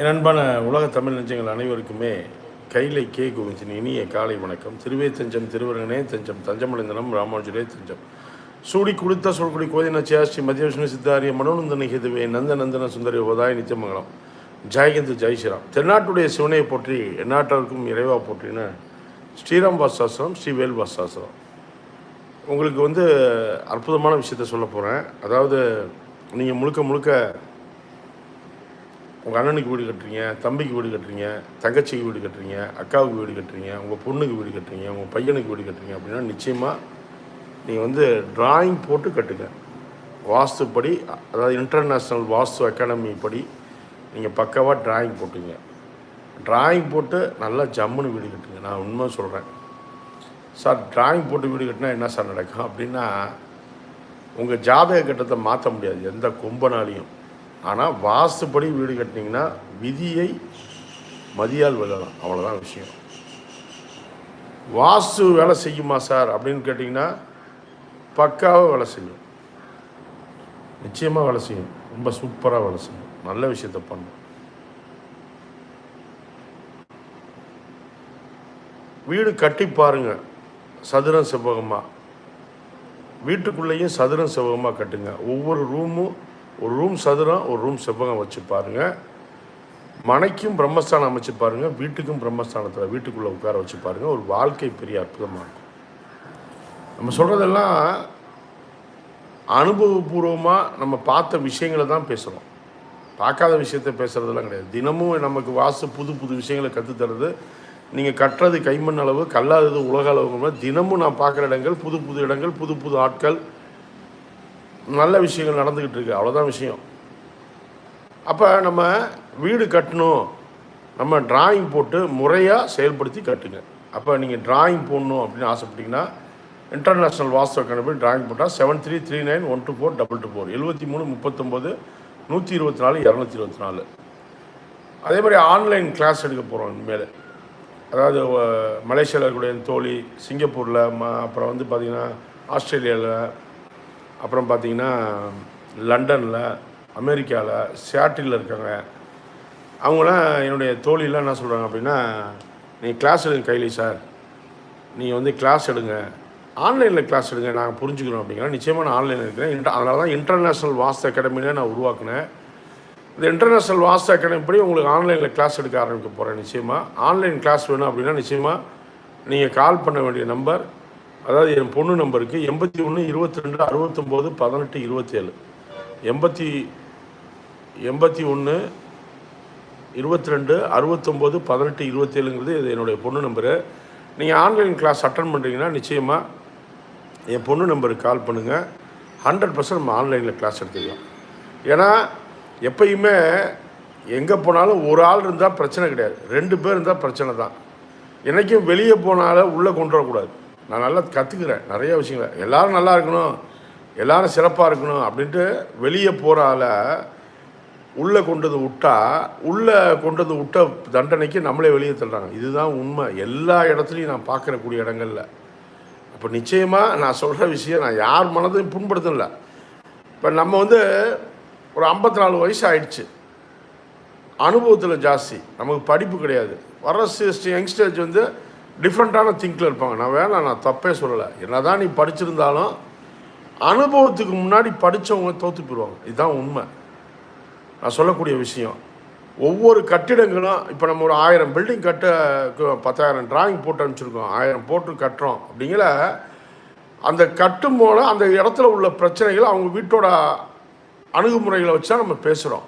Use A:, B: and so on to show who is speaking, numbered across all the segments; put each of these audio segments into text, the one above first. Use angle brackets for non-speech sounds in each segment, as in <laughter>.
A: என் அன்பான உலக தமிழ் நெஞ்சங்கள் அனைவருக்குமே கைலை கே கோவிந்தின் இனிய காலை வணக்கம். திருவே தஞ்சம் திருவரங்கனே தஞ்சம் தஞ்சமடைந்தனம் ராமானுஜரே தஞ்சம் சூடி குடுத்த சொல்குடி கோதின சியாஸ்ரீ மத்திய விஷ்ணு சித்தாரிய மனோநந்தன ஹிதுவே நந்த நந்தன சுந்தரி ஓதாய நித்தியமங்கலம். ஜெயகந்த் ஜெய் ஸ்ரீராம். தென்னாட்டுடைய சிவனையை போற்றி எந்நாட்டவருக்கும் இறைவா போற்றின்னு ஸ்ரீராம் வாசாசிரம் ஸ்ரீ வேல் வாசாசிரம் உங்களுக்கு வந்து அற்புதமான விஷயத்த சொல்ல போகிறேன் அதாவது நீங்கள் முழுக்க முழுக்க உங்கள் அண்ணனுக்கு வீடு கட்டுறீங்க தம்பிக்கு வீடு கட்டுறீங்க தங்கச்சிக்கு வீடு கட்டுறீங்க அக்காவுக்கு வீடு கட்டுறீங்க உங்கள் பொண்ணுக்கு வீடு கட்டுறீங்க உங்கள் பையனுக்கு வீடு கட்டுறீங்க அப்படின்னா நிச்சயமாக நீங்கள் வந்து டிராயிங் போட்டு கட்டுங்க. வாஸ்துப்படி அதாவது இன்டர்நேஷ்னல் வாஸ்து அகாடமி படி நீங்கள் பக்காவாக டிராயிங் போட்டுங்க. டிராயிங் போட்டு நல்லா ஜம்முன்னு வீடு கட்டுங்க. நான் உண்மை சொல்கிறேன் சார் டிராயிங் போட்டு வீடு கட்டினா என்ன சார் நடக்கும் அப்படின்னா உங்கள் ஜாதக கட்டத்தை மாற்ற முடியாது. எந்த கொம்பனாலையும். ஆனால் வாஸ்துப்படி வீடு கட்டினீங்கன்னா விதியை மதியால் வெல்லலாம். அவ்வளோதான் விஷயம். வாஸ்து வேலை செய்யுமா சார்? அப்படின்னு கேட்டிங்கன்னா பக்காவாக வேலை செய்யும். நிச்சயமாக வேலை செய்யும். ரொம்ப சூப்பராக வேலை செய்யும். நல்ல விஷயத்த பண்ணும். வீடு கட்டி பாருங்க. சதுரம் செவ்வகமாக வீட்டுக்குள்ளேயும் சதுரம் செவ்வகமாக கட்டுங்க. ஒவ்வொரு ரூமும் ஒரு ரூம் சதுரம் ஒரு ரூம் செவ்வகம் வச்சு பாருங்கள் மனைக்கும் பிரம்மஸ்தானம் அமைச்சு பாருங்க வீட்டுக்கும் பிரம்மஸ்தானத்தில் வீட்டுக்குள்ளே உட்கார வச்சு பாருங்கள் ஒரு வாழ்க்கை பெரிய அற்புதமாக இருக்கும். நம்ம சொல்கிறதெல்லாம் அனுபவபூர்வமாக நம்ம பார்த்த விஷயங்களை தான் பேசுகிறோம் பார்க்காத விஷயத்த பேசுகிறதெல்லாம் கிடையாது. தினமும் நமக்கு வாசு புது புது விஷயங்களை கற்றுத்தருது நீங்கள் கட்டுறது கைமண் அளவு கல்லாதது உலக அளவு தினமும் நான் பார்க்குற இடங்கள் புது புது இடங்கள் புது புது ஆட்கள் நல்ல விஷயங்கள் நடந்துக்கிட்டு இருக்கு. அவ்வளோதான் விஷயம். அப்போ நம்ம வீடு கட்டணும். நம்ம டிராயிங் போட்டு முறையாக செயல்படுத்தி கட்டுங்க. அப்போ நீங்கள் டிராயிங் போடணும் அப்படின்னு ஆசைப்பட்டீங்கன்னா இன்டர்நேஷ்னல் வாஸ்து அகாடமி டிராயிங் போட்டால் seven three three nine one two four double two four எழுபத்தி மூணு முப்பத்தொம்போது நூற்றி இருபத்தி நாலு இரநூத்தி இருபத்தி நாலு. அதே மாதிரி ஆன்லைன் கிளாஸ் எடுக்க போகிறோம் இனிமேல். அதாவது மலேசியாவில் இருக்கக்கூடிய தோழி சிங்கப்பூரில் ம அப்புறம் வந்து பார்த்திங்கன்னா ஆஸ்திரேலியாவில் அப்புறம் பார்த்திங்கன்னா லண்டனில் அமெரிக்காவில் சியாட்டில் இருக்காங்க. அவங்களாம் என்னுடைய தோழிலாம் என்ன சொல்கிறாங்க அப்படின்னா நீங்கள் கிளாஸ் எடுங்க கைலி சார் நீங்கள் வந்து கிளாஸ் எடுங்க. ஆன்லைனில் கிளாஸ் எடுங்க. நாங்கள் புரிஞ்சுக்கிறோம் அப்படிங்கிற நிச்சயமாக நான் ஆன்லைனில் இருக்கிறேன். இன்ட அதனால தான் இன்டர்நேஷ்னல் வாஸ்து அகாடமியில் நான் உருவாக்கினேன். இந்த இன்டர்நேஷ்னல் வாஸ்து அகாடமி படி உங்களுக்கு ஆன்லைனில் கிளாஸ் எடுக்க ஆரம்பிக்க போகிறேன் நிச்சயமாக ஆன்லைன் கிளாஸ் வேணும் அப்படின்னா நிச்சயமாக நீங்கள் கால் பண்ண வேண்டிய நம்பர் அதாவது என் பொண்ணு நம்பருக்கு எண்பத்தி ஒன்று இருபத்தி ரெண்டு அறுபத்தொம்போது பதினெட்டு இருபத்தேழு. எண்பத்தி எண்பத்தி ஒன்று இருபத்தி ரெண்டு அறுபத்தொம்போது பதினெட்டு இருபத்தேழுங்கிறது இது என்னுடைய பொண்ணு நம்பரு. நீங்கள் ஆன்லைன் கிளாஸ் அட்டன் பண்ணுறீங்கன்னா நிச்சயமாக என் பொண்ணு நம்பருக்கு கால் பண்ணுங்கள் ஹண்ட்ரட் பர்சன்ட் நம்ம ஆன்லைனில் கிளாஸ் எடுத்துக்கலாம். ஏன்னா எப்பயுமே எங்கே போனாலும் ஒரு ஆள் இருந்தால் பிரச்சனை கிடையாது. ரெண்டு பேர் இருந்தால் பிரச்சனை தான். என்றைக்கும் வெளியே போனாலும் உள்ளே கொண்டு வரக்கூடாது. நான் நல்லா கற்றுக்கிறேன் நிறைய விஷயங்களை. எல்லோரும் நல்லா இருக்கணும் எல்லோரும் சிறப்பாக இருக்கணும் அப்படின்ட்டு வெளியே போகிற உள்ளே கொண்டு வந்து விட்டா உள்ளே கொண்டு வந்து விட்ட தண்டனைக்கு நம்மளே வெளியே தள்ளுறாங்க. இதுதான் உண்மை. எல்லா இடத்துலையும் நான் பார்க்கறக்கூடிய இடங்கள்ல. அப்போ நிச்சயமாக நான் சொல்கிற விஷயம் நான் யார் மனதையும் புண்படுத்தல. இப்போ நம்ம வந்து ஒரு ஐம்பத்தி நாலு வயசு ஆயிடுச்சு. அனுபவத்தில் ஜாஸ்தி. நமக்கு படிப்பு கிடையாது. வர யங்ஸ்டர்ஸ் வந்து டிஃப்ரெண்ட்டான திங்கில் இருப்பாங்க. நான் வேணாம் நான் தப்பே சொல்லலை. என்னதான் நீ படிச்சிருந்தாலும் அனுபவத்துக்கு முன்னாடி படித்தவங்க தோற்று போயிடுவாங்க. இதுதான் உண்மை. நான் சொல்லக்கூடிய விஷயம். ஒவ்வொரு கட்டிடங்களும் இப்போ நம்ம ஒரு ஆயிரம் பில்டிங் கட்ட பத்தாயிரம் டிராயிங் போட்டு அனுப்பிச்சிருக்கோம். ஆயிரம் போட்டு கட்டுறோம். அப்படிங்கிற அந்த கட்டும் போல அந்த இடத்துல உள்ள பிரச்சனைகள் அவங்க வீட்டோட அணுகுமுறைகளை வச்சு தான் நம்ம பேசுகிறோம்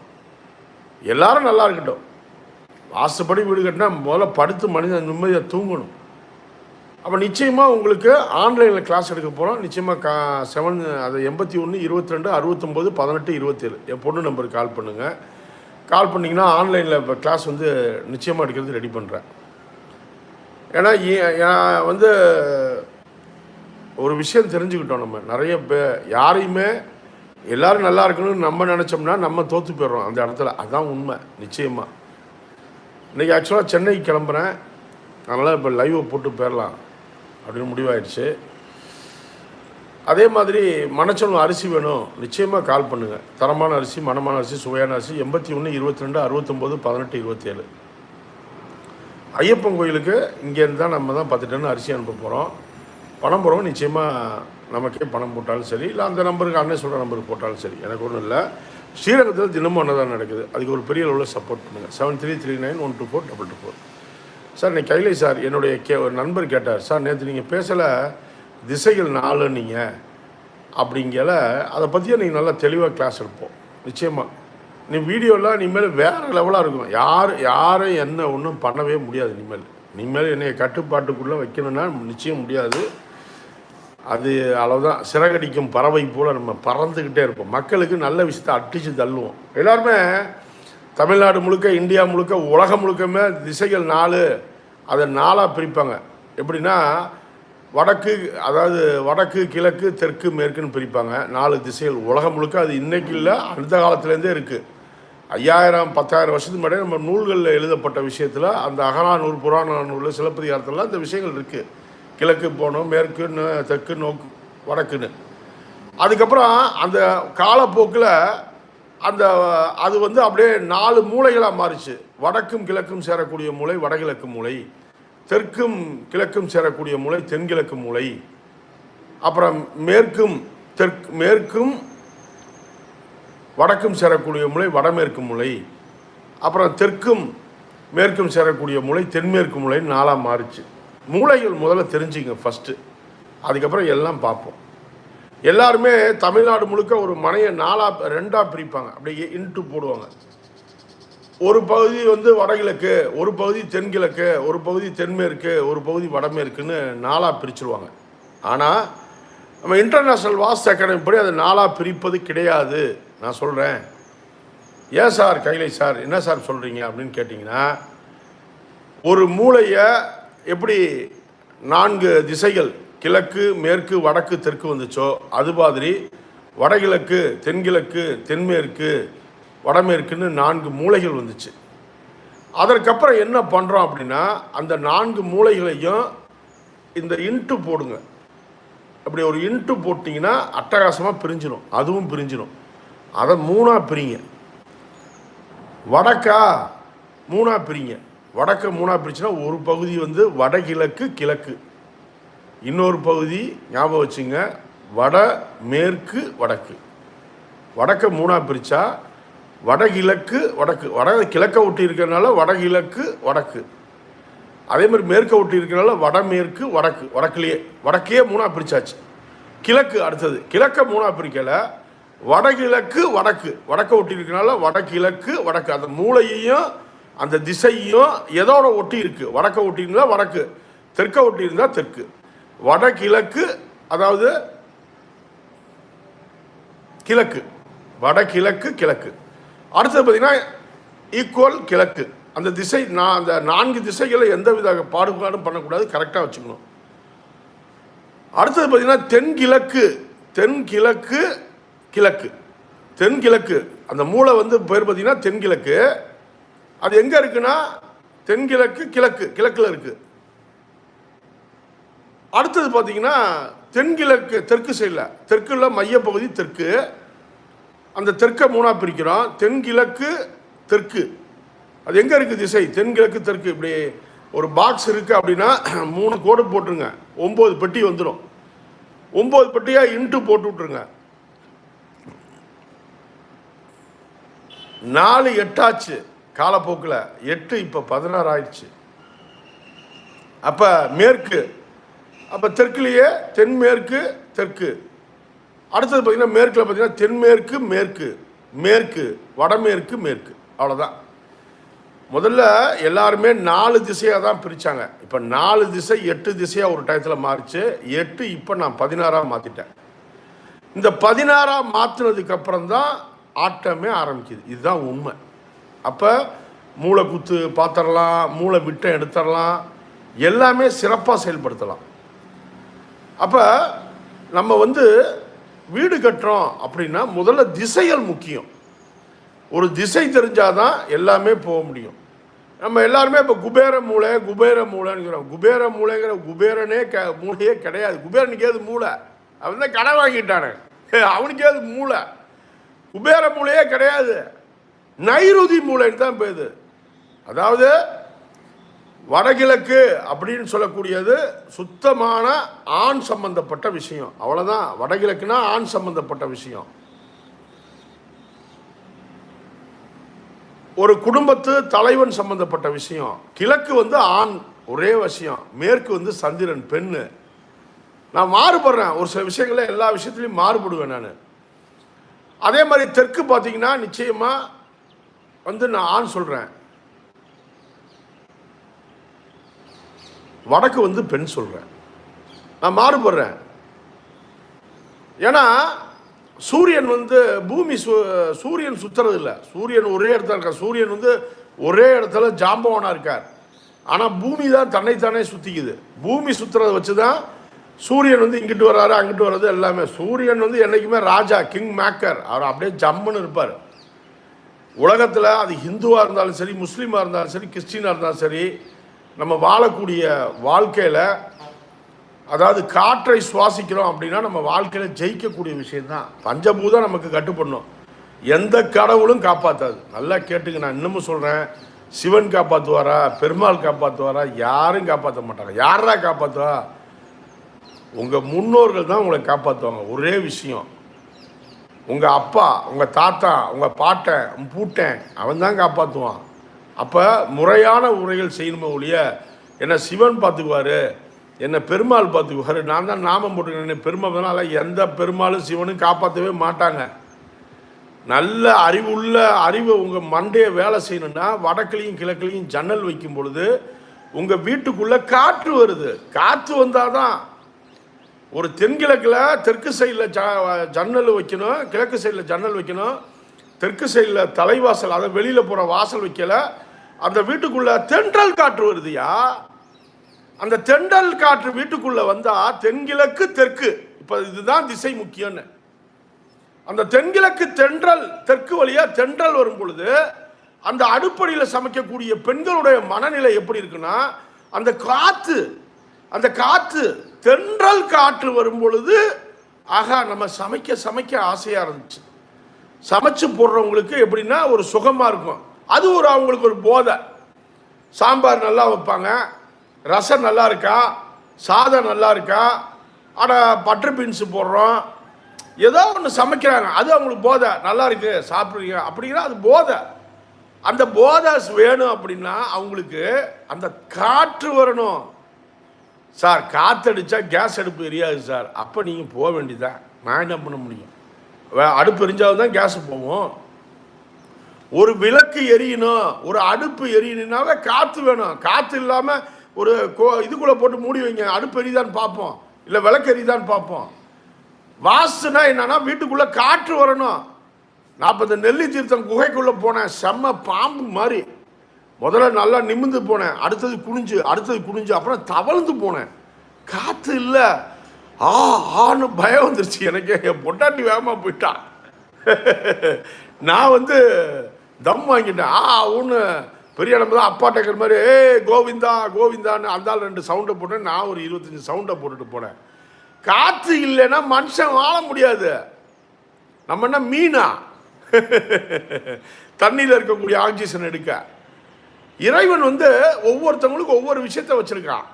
A: எல்லாரும் நல்லா இருக்கட்டும். வாசப்படி வீடு கட்டினா முதல்ல படுத்து மனிதன் நிம்மதியாக தூங்கணும். அப்போ நிச்சயமாக உங்களுக்கு ஆன்லைனில் கிளாஸ் எடுக்க போகிறோம் நிச்சயமாக கா செவன் அது எண்பத்தி ஒன்று இருபத்தி ரெண்டு அறுபத்தொம்போது பதினெட்டு இருபத்தேழு. என் பொண்ணு நம்பருக்கு கால் பண்ணுங்கள் கால் பண்ணிங்கன்னா ஆன்லைனில் இப்போ கிளாஸ் வந்து நிச்சயமாக எடுக்கிறது ரெடி பண்ணுறேன் ஏன்னா ஏ- வந்து ஒரு விஷயம் தெரிஞ்சுக்கிட்டோம் நம்ம. நிறைய பே யாரையுமே எல்லோரும் நல்லா இருக்கணும்னு நம்ம நினச்சோம்னா நம்ம தோற்று போயிடுறோம் அந்த இடத்துல. அதுதான் உண்மை நிச்சயமாக இன்றைக்கி ஆக்சுவலாக சென்னைக்கு கிளம்புறேன். அதனால் இப்போ லைவை போட்டு போயிடலாம். அப்படின்னு முடிவாயிடுச்சு. அதே மாதிரி மணச்சொல்லும் அரிசி வேணும் நிச்சயமாக கால் பண்ணுங்கள் தரமான அரிசி மணமான அரிசி சுவையான அரிசி எண்பத்தி ஒன்று இருபத்தி ரெண்டு அறுபத்தொம்போது பதினெட்டு இருபத்தேழு. ஐயப்பன் கோயிலுக்கு இங்கேருந்து தான் நம்ம தான் பத்து டன் அரிசி அனுப்ப போகிறோம் பணம் போகிறவங்க நிச்சயமாக நமக்கே பணம் போட்டாலும் சரி இல்லை அந்த நம்பருக்கு அண்ணன் சொல்கிற நம்பருக்கு போட்டாலும் சரி எனக்கு ஒன்றும் இல்லை. ஸ்ரீரங்கத்தில் தினமும் அன்னதான் நடக்குது. அதுக்கு ஒரு பெரிய அளவில் சப்போர்ட் பண்ணுங்கள் seven three three nine one two four double two four sir நீ கைலை சார் என்னுடைய கே ஒரு நண்பர் கேட்டார் சார் நேற்று நீங்கள் பேசலை திசைகள் நாலு நீங்கள் அப்படிங்கல அதை பற்றியே நீங்கள் நல்லா தெளிவாக கிளாஸ் எடுப்போம் நிச்சயமாக நீ வீடியோலாம் இனிமேல் வேறு லெவலாக இருக்கும். யார் யாரும் என்ன ஒன்றும் பண்ணவே முடியாது இனிமேல் இனிமேல் என்னைய கட்டுப்பாட்டுக்குள்ளே வைக்கணும்னா நிச்சயம் முடியாது. அது அளவுதான். சிறகடிக்கும் பறவை போல் நம்ம பறந்துக்கிட்டே இருப்போம். மக்களுக்கு நல்ல விஷயத்தை அட்டிச்சு தள்ளுவோம். எல்லாருமே தமிழ்நாடு முழுக்க இந்தியா முழுக்க உலகம் முழுக்கமே திசைகள் நாலு. அதை நாலாக பிரிப்பாங்க. எப்படின்னா வடக்கு அதாவது வடக்கு கிழக்கு தெற்கு மேற்குன்னு பிரிப்பாங்க. நாலு திசைகள். உலகம் முழுக்க அது இன்றைக்கு இல்லை அந்த காலத்துலேருந்தே இருக்குது ஐயாயிரம் பத்தாயிரம் வருஷத்துக்கு முன்னாடி நம்ம நூல்களில் எழுதப்பட்ட விஷயத்தில் அந்த அகனா நூல் புராண நூல் சிலப்பதிகாரத்தில் இந்த விஷயங்கள் இருக்குது கிழக்கு போகணும் மேற்குன்னு தெற்கு நோக்கு வடக்குன்னு. அதுக்கப்புறம் அந்த காலப்போக்கில் அந்த அது வந்து அப்படியே நாலு மூலைகளாக மாறிச்சு. வடக்கும் கிழக்கும் சேரக்கூடிய மூலை வடகிழக்கு மூலை தெற்கும் கிழக்கும் சேரக்கூடிய மூலை தென்கிழக்கு மூலை அப்புறம் மேற்கும் தெற்கு மேற்கும் வடக்கும் சேரக்கூடிய மூளை வடமேற்கு மூலை அப்புறம் தெற்கும் மேற்கும் சேரக்கூடிய மூலை தென்மேற்கு மூளைன்னு நாளாக மாறிச்சு. மூளைகள் முதல்ல தெரிஞ்சுங்க ஃபஸ்ட்டு அதுக்கப்புறம் எல்லாம் பார்ப்போம். எல்லாருமே தமிழ்நாடு முழுக்க ஒரு மனையை நாலாக ரெண்டாக பிரிப்பாங்க. அப்படியே இன்ட்டு போடுவாங்க. ஒரு பகுதி வந்து வடகிழக்கு ஒரு பகுதி தென்கிழக்கு ஒரு பகுதி தென்மேற்கு ஒரு பகுதி வடமேற்குன்னு நாலாக பிரிச்சுருவாங்க. ஆனால் நம்ம இன்டர்நேஷ்னல் வாஸ் அகாடமி படி அதை நாலாக பிரிப்பது கிடையாது. நான் சொல்கிறேன் ஏன் சார் கைலை சார் என்ன சார் சொல்கிறீங்க அப்படின்னு கேட்டிங்கன்னா ஒரு மூளையை எப்படி நான்கு திசைகள் கிழக்கு மேற்கு வடக்கு தெற்கு வந்துச்சோ அது மாதிரி வடகிழக்கு தென்கிழக்கு தென்மேற்கு வடமேற்குன்னு நான்கு மூலைகள் வந்துச்சு. அதற்கப்புறம் என்ன பண்ணுறோம் அப்படின்னா அந்த நான்கு மூலைகளையும் இந்த இன்ட்டு போடுங்க. அப்படி ஒரு இன்ட்டு போட்டிங்கன்னா அட்டகாசமாக பிரிஞ்சிடும் அதுவும் பிரிஞ்சிடும் அதை மூணாக பிரிங்க. வடக்கா மூணாக பிரிங்க. வடக்க மூணாக பிரிச்சுன்னா ஒரு பகுதி வந்து வடகிழக்கு கிழக்கு. இன்னொரு பகுதி ஞாபகம் வச்சுங்க. வட மேற்கு வடக்கு. வடக்கை மூணாக பிரித்தா வடகிழக்கு வடக்கு. வட கிழக்க ஒட்டி இருக்கிறனால வடகிழக்கு வடக்கு. அதே மாதிரி மேற்க ஒட்டி இருக்கிறனால வடமேற்கு வடக்கு. வடக்குலேயே வடக்கையே மூணாக பிரிச்சாச்சு. கிழக்கு அடுத்தது. கிழக்க மூணாக பிரிக்கலை. வடகிழக்கு வடக்கு. வடக்க ஒட்டி இருக்கிறனால வடகிழக்கு வடக்கு. அந்த மூளையையும் அந்த திசையும் எதோட ஒட்டி இருக்குது வடக்க ஒட்டி இருந்தால் வடக்கு. தெற்க ஒட்டி இருந்தால் தெற்கு. வடகிழக்கு அதாவது கிழக்கு. வடகிழக்கு கிழக்கு. அடுத்தது பார்த்தீங்கன்னா ஈக்குவல் கிழக்கு. அந்த திசை நான் அந்த நான்கு திசைகளை எந்த வித பாடுபாடும் பண்ணக்கூடாது கரெக்டாக வச்சுக்கணும். அடுத்தது பார்த்தீங்கன்னா தென்கிழக்கு. தென்கிழக்கு கிழக்கு. தென்கிழக்கு. அந்த மூளை வந்து பேர் பார்த்தீங்கன்னா தென்கிழக்கு. அது எங்கே இருக்குன்னா தென்கிழக்கு கிழக்கு. கிழக்கில் இருக்குது அடுத்தது பார்த்தீங்கன்னா தென்கிழக்கு தெற்கு சைடில் தெற்குல மையப்பகுதி தெற்கு. அந்த தெற்கை மூணாக பிரிக்கிறோம். தென்கிழக்கு தெற்கு. அது எங்கே இருக்குது திசை? தென்கிழக்கு தெற்கு. இப்படி ஒரு பாக்ஸ் இருக்குது அப்படின்னா <clears throat> மூணு கோடு போட்டுருங்க. ஒம்பது பெட்டி வந்துடும் ஒம்பது பெட்டியாக இன்ட்டு போட்டு விட்ருங்க நாலு எட்டாச்சு. காலப்போக்கில். எட்டு இப்போ பதினாறு ஆயிடுச்சு அப்போ மேற்கு. அப்போ தெற்குலேயே தென்மேற்கு தெற்கு. அடுத்தது பார்த்தீங்கன்னா மேற்கில் பார்த்தீங்கன்னா தென்மேற்கு மேற்கு. மேற்கு வடமேற்கு மேற்கு. அவ்வளோதான் முதல்ல எல்லாருமே நாலு திசையாக தான் பிரித்தாங்க இப்போ நாலு திசை எட்டு திசையாக ஒரு டயத்தில் மாறிச்சு. எட்டு இப்போ நான் பதினாறாக மாற்றிட்டேன் இந்த பதினாறாக மாற்றினதுக்கப்புறம் தான் ஆட்டமே ஆரம்பிக்குது. இதுதான் உண்மை. அப்போ மூளை குத்து பாத்திரலாம் மூளை விட்டம் எடுத்துடலாம் எல்லாமே சிறப்பாக செயல்படுத்தலாம். அப்போ நம்ம வந்து வீடு கட்டுறோம் அப்படின்னா முதல்ல திசைகள் முக்கியம். ஒரு திசை தெரிஞ்சாதான் எல்லாமே போக முடியும். நம்ம எல்லாருமே இப்போ குபேர மூளை குபேர மூளைங்கிறோம் குபேர மூளைங்கிற குபேரனே க மூளையே கிடையாது. குபேரனுக்கு ஏது மூளை? அவன் தான் கடை வாங்கிட்டானே. அவனுக்கே அது மூளை? குபேர மூளையே கிடையாது. நைருதி மூளைன்னு தான் போயிது அதாவது வடகிழக்கு அப்படின்னு சொல்லக்கூடியது சுத்தமான ஆண் சம்பந்தப்பட்ட விஷயம். அவ்வளோதான் வடகிழக்குனா ஆண் சம்பந்தப்பட்ட விஷயம். ஒரு குடும்பத்து தலைவன் சம்பந்தப்பட்ட விஷயம். கிழக்கு வந்து ஆண் ஒரே விஷயம். மேற்கு வந்து சந்திரன் பெண்ணு. நான் மாறுபடுறேன். ஒரு சில விஷயங்கள எல்லா விஷயத்துலையும் மாறுபடுவேன் நான். அதே மாதிரி தெற்கு பார்த்தீங்கன்னா நிச்சயமாக வந்து நான் ஆண் சொல்கிறேன் வடக்கு வந்து பெண் சொல்கிறேன் நான் மாறுபடுறேன். ஏன்னா சூரியன் வந்து பூமி சு சூரியன் சுற்றுறது இல்லை சூரியன் ஒரே இடத்துல இருக்கார். சூரியன் வந்து ஒரே இடத்துல ஜாம்பவனாக இருக்கார். ஆனால் பூமி தான் தன்னைத்தானே சுற்றிக்குது பூமி சுற்றுறதை வச்சு தான் சூரியன் வந்து இங்கிட்டு வர்றாரு அங்கிட்டு வர்றது எல்லாமே. சூரியன் வந்து என்றைக்குமே ராஜா கிங் மேக்கர். அவர் அப்படியே ஜம்முன்னு இருப்பார். உலகத்தில் அது ஹிந்துவாக இருந்தாலும் சரி முஸ்லீமாக இருந்தாலும் சரி கிறிஸ்டினாக இருந்தாலும் சரி நம்ம வாழக்கூடிய வாழ்க்கையில் அதாவது காற்றை சுவாசிக்கிறோம் அப்படின்னா நம்ம வாழ்க்கையில் ஜெயிக்கக்கூடிய விஷயம்தான். பஞ்சபூதம் நமக்கு கட்டுப்படணும். எந்த கடவுளும் காப்பாற்றாது நல்லா கேட்டுங்க நான் இன்னமும் சொல்கிறேன் சிவன் காப்பாற்றுவாரா பெருமாள் காப்பாற்றுவாரா யாரும் காப்பாற்ற மாட்டாங்க. யாரா காப்பாற்றுவா உங்கள் முன்னோர்கள் தான் உங்களை காப்பாற்றுவாங்க ஒரே விஷயம். உங்கள் அப்பா உங்கள் தாத்தா உங்கள் பாட்டன் உன் பூட்டன் அவன் தான் காப்பாற்றுவான் அப்போ முறையான உரைகள் செய்யணுமே ஒழிய என்னை சிவன் பார்த்துக்குவாரு என்னை பெருமாள் பார்த்துக்குவாரு நான் தான் நாமம் போட்டுக்கிறேன் பெருமாள் எந்த பெருமாளும் சிவனும் காப்பாற்றவே மாட்டாங்க. நல்ல அறிவுள்ள அறிவு உங்கள் மண்டையை வேலை செய்யணும்னா வடக்குலையும் கிழக்குலையும் ஜன்னல் வைக்கும் பொழுது உங்கள் வீட்டுக்குள்ளே காற்று வருது. காற்று வந்தால் தான் ஒரு தென்கிழக்கில் தெற்கு சைடில் ஜ ஜன்னல் வைக்கணும் கிழக்கு சைடில் ஜன்னல் வைக்கணும் தெற்கு சைடில் தலைவாசல் அதை வெளியில் போகிற வாசல் வைக்கலை அந்த வீட்டுக்குள்ளே தென்றல் காற்று வருதுயா? அந்த தென்றல் காற்று வீட்டுக்குள்ளே வந்தால் தென்கிழக்கு தெற்கு. இப்போ இதுதான் திசை முக்கியம்னு. அந்த தென்கிழக்கு தென்றல் தெற்கு வழியா தென்றல் வரும் பொழுது அந்த அடுப்படியில் சமைக்கக்கூடிய பெண்களுடைய மனநிலை எப்படி இருக்குன்னா அந்த காத்து அந்த காத்து தென்றல் காற்று வரும் பொழுது ஆகா நம்ம சமைக்க சமைக்க ஆசையாக இருந்துச்சு. சமைச்சு போடுறவங்களுக்கு எப்படின்னா ஒரு சுகமாக இருக்கும். அது ஒரு அவங்களுக்கு ஒரு போதை. சாம்பார் நல்லா வைப்பாங்க ரசம் நல்லா இருக்கா சாதம் நல்லா இருக்கா ஆனால் பட்டர் பீன்ஸு போடுறோம் ஏதோ ஒன்று சமைக்கிறாங்க. அது அவங்களுக்கு போதை. நல்லா இருக்கு சாப்பிட்றீங்க அப்படிங்கிற அது போதை. அந்த போதை வேணும் அப்படின்னா அவங்களுக்கு அந்த காற்று வரணும். சார் காற்றடிச்சா கேஸ் அடுப்பு எரியாது சார். அப்போ நீங்கள் போக வேண்டியதான் நான் என்ன பண்ண முடியும்? வே- அடுப்பு எரிஞ்சாலும் தான் கேஸு போவோம் ஒரு விளக்கு எரியணும் ஒரு அடுப்பு எரியணுனால காற்று வேணும். காற்று இல்லாமல் ஒரு கோ இதுக்குள்ளே போட்டு மூடி வைங்க. அடுப்பு எரியுதான்னு பார்ப்போம். இல்லை விளக்கு எரியுதான்னு பார்ப்போம். வாசுனா என்னன்னா வீட்டுக்குள்ளே காற்று வரணும். நான் இப்போ இந்த நெல்லி தீர்த்தம் குகைக்குள்ளே போனேன். செம்ம பாம்பு மாதிரி. முதல்ல நல்லா நிமிர்ந்து போனேன். அடுத்தது குனிஞ்சு அடுத்தது குனிஞ்சு அப்புறம் தவழ்ந்து போனேன். காற்று இல்லை. ஆ ஆன்னு பயம் வந்துருச்சு. எனக்கு. என் பொட்டாட்டி வேகமாக போயிட்டான் நான் வந்து தம் வாங்கிட்டேன். ஆ ஒன்று பெரிய இடம்பு தான் அப்பா டக்கர் மாதிரி ஏய் கோவிந்தா கோவிந்தான்னு. அந்தால் ரெண்டு சவுண்டை போட்டேன். நான் ஒரு இருபத்தஞ்சி சவுண்டை போட்டுட்டு போனேன். காற்று இல்லைன்னா மனுஷன் வாழ முடியாது. நம்ம என்ன மீனா? <laughs> தண்ணியில் இருக்கக்கூடிய ஆக்சிஜன் எடுக்க. இறைவன் வந்து ஒவ்வொருத்தவங்களுக்கும் ஒவ்வொரு விஷயத்த வச்சுருக்கான்.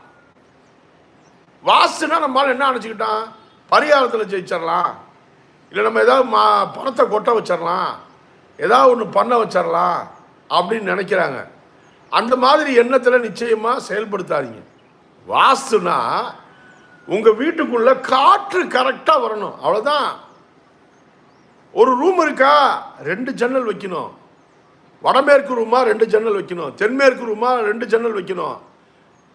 A: வாசுனா நம்மளால் என்ன நினச்சிக்கிட்டான் பரிகாரத்தில் ஜெயிச்சிடலாம். இல்லை நம்ம ஏதாவது மா பணத்தை கொட்ட வச்சிடலாம். ஏதாவது ஒன்று பண்ண வச்சிடலாம் அப்படின்னு நினைக்கிறாங்க. அந்த மாதிரி எண்ணத்தில் நிச்சயமாக செயல்படுத்தாதீங்க. வாஸ்துனா உங்கள் வீட்டுக்குள்ளே காற்று கரெக்டாக வரணும். அவ்வளோதான் ஒரு ரூம் இருக்கா? ரெண்டு ஜன்னல் வைக்கணும். வடமேற்கு ரூமா ரெண்டு ஜன்னல் வைக்கணும். தென்மேற்கு ரூமா ரெண்டு ஜன்னல் வைக்கணும்.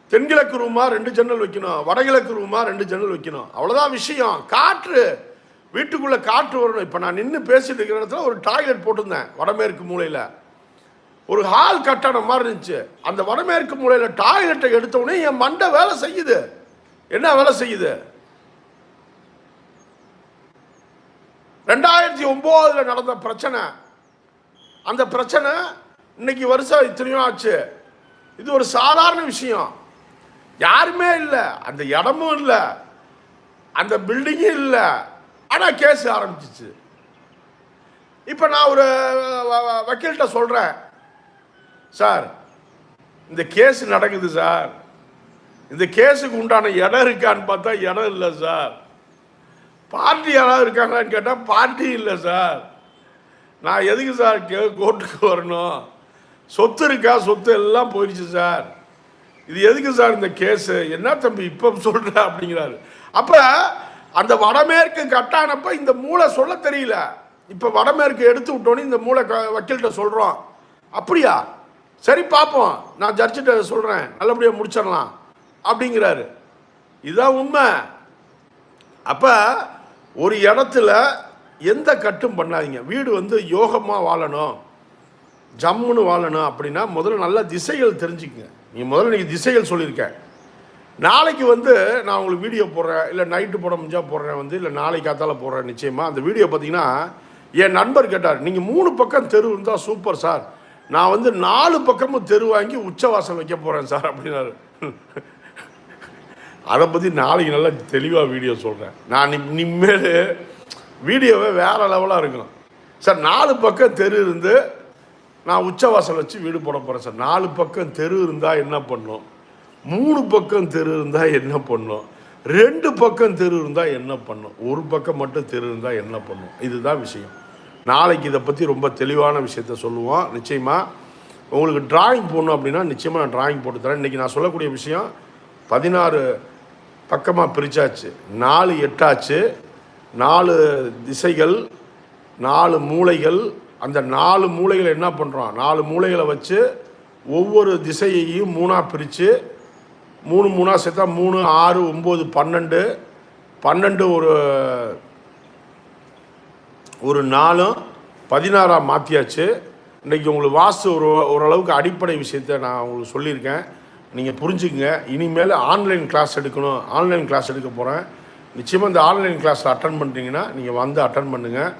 A: தென்கிழக்கு ரூமா ரெண்டு ஜன்னல் வைக்கணும். வடகிழக்கு ரூமா ரெண்டு ஜன்னல் வைக்கணும். அவ்வளோதான் விஷயம். காற்று. வீட்டுக்குள்ளே காற்று வரணும். இப்போ நான் நின்று பேசிட்டு இருக்கிற இடத்துல ஒரு டாய்லெட் போட்டிருந்தேன் வடமேற்கு மூலையில். ஒரு ஹால் கட்டணம் மாதிரி இருந்துச்சு. அந்த வடமேற்கு மூலையில் டாய்லெட்டை எடுத்தவொடனே என் மண்டை வேலை செய்யுது. என்ன வேலை செய்யுது? ரெண்டாயிரத்தி ஒம்போதில் நடந்த பிரச்சனை. அந்த பிரச்சனை இன்னைக்கு வருஷம் இத்தனையோ ஆச்சு. இது ஒரு சாதாரண விஷயம். யாருமே இல்லை. அந்த இடமும் இல்லை. அந்த பில்டிங்கும் இல்லை. ஆனால் கேஸ் ஆரம்பிச்சிச்சு. இப்போ நான் ஒரு வக்கீல்கிட்ட சொல்கிறேன் சார் இந்த கேஸ் நடக்குது சார். இந்த கேஸுக்கு உண்டான இடம் இருக்கான்னு பார்த்தா இடம் இல்லை சார். பார்ட்டி யாராவது இருக்காங்களான்னு கேட்டால் பார்ட்டி இல்லை சார். நான் எதுக்கு சார் கே கோர்ட்டுக்கு வரணும்? சொத்து இருக்கா? சொத்து எல்லாம் போயிடுச்சு சார். இது எதுக்கு சார் இந்த கேஸு? என்ன தம்பி இப்போ சொல்கிற அப்படிங்கிறாரு. அப்போ அந்த வடமேற்கு கட்டானப்ப இந்த மூளை சொல்ல தெரியல. இப்போ வடமேற்கு எடுத்து விட்டோன்னே இந்த மூளை க- வக்கீல்கிட்ட சொல்கிறோம் அப்படியா? சரி பார்ப்போம் நான் ஜட்ஜிட்ட சொல்கிறேன் நல்லபடியாக முடிச்சிடலாம். அப்படிங்கிறாரு. இதுதான் உண்மை. அப்போ ஒரு இடத்துல எந்த கட்டும் பண்ணாதீங்க. வீடு வந்து யோகமாக வாழணும். ஜம்முன்னு வாழணும் அப்படின்னா முதல்ல நல்ல திசைகள் தெரிஞ்சுக்கங்க. நீ முதல்ல நீங்கள் திசைகள் சொல்லியிருக்கேன் நாளைக்கு வந்து நான் உங்களுக்கு வீடியோ போடுறேன் இல்லை நைட்டு போட முடிஞ்சால் போடுறேன் வந்து இல்லை நாளைக்கு காத்தால போடுறேன் நிச்சயமாக அந்த வீடியோ பார்த்தீங்கன்னா என் நண்பர் கேட்டார் நீங்கள் மூணு பக்கம் தெரு இருந்தால் சூப்பர் சார். நான் வந்து நாலு பக்கமும் தெரு வாங்கி உச்சவாசல் வைக்க போகிறேன் சார் அப்படின்னாரு. அதை பற்றி நாளைக்கு நல்லா தெளிவாக வீடியோ சொல்கிறேன் நான் இனிமேல் வீடியோவே வேறு லெவலாக இருக்கும் சார் நாலு பக்கம் தெரு இருந்து நான் உச்சவாசல் வச்சு வீடு போட போகிறேன் சார். நாலு பக்கம் தெரு இருந்தால் என்ன பண்ணும்? மூணு பக்கம் தெரு இருந்தால் என்ன பண்ணும்? ரெண்டு பக்கம் தெரு இருந்தால் என்ன பண்ணும்? ஒரு பக்கம் மட்டும் தெரு இருந்தால் என்ன பண்ணும்? இதுதான் விஷயம். நாளைக்கு இதை பற்றி ரொம்ப தெளிவான விஷயத்த சொல்லுவோம். நிச்சயமாக உங்களுக்கு டிராயிங் போடணும் அப்படின்னா நிச்சயமாக நான் டிராயிங் போட்டு தரேன். இன்றைக்கி நான் சொல்லக்கூடிய விஷயம் பதினாறு பக்கமாக பிரித்தாச்சு நாலு எட்டாச்சு. நாலு திசைகள் நாலு மூளைகள் அந்த நாலு மூளைகளை என்ன பண்ணுறோம் நாலு மூளைகளை வச்சு ஒவ்வொரு திசையையும் மூணாக பிரித்து மூணு மூணாக சேர்த்தா மூணு ஆறு ஒம்பது பன்னெண்டு. பன்னெண்டு ஒரு ஒரு நாலும் பதினாறாக மாற்றியாச்சு இன்றைக்கி உங்களுக்கு வாஸ்து ஒரு ஓரளவுக்கு அடிப்படை விஷயத்த நான் உங்களுக்கு சொல்லியிருக்கேன். நீங்கள் புரிஞ்சுக்கங்க. இனிமேல் ஆன்லைன் கிளாஸ் எடுக்கணும். ஆன்லைன் கிளாஸ் எடுக்க போகிறேன் நிச்சயமாக இந்த ஆன்லைன் கிளாஸ் அட்டன் பண்ணுறீங்கன்னா நீங்கள் வந்து அட்டன் பண்ணுங்கள்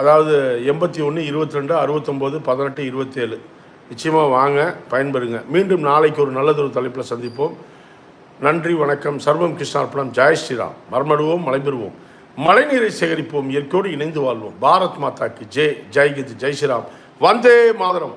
A: அதாவது எண்பத்தி ஒன்று இருபத்தி ரெண்டு அறுபத்தொம்போது பதினெட்டு இருபத்தேழு. நிச்சயமாக வாங்க பயன்பெறுங்க. மீண்டும் நாளைக்கு ஒரு நல்லதொரு தலைப்பில் சந்திப்போம். நன்றி வணக்கம். சர்வம் கிருஷ்ணார்ப்பணம் ஜெய் ஸ்ரீராம். மர்மடுவோம் மலைபெறுவோம் மழைநீரை சேகரிப்போம் இயற்கையோடு இணைந்து வாழ்வோம். பாரத் மாதாக்கு ஜெய் ஜெய்கித் ஜெய் ஸ்ரீராம். வந்தே மாதரம்.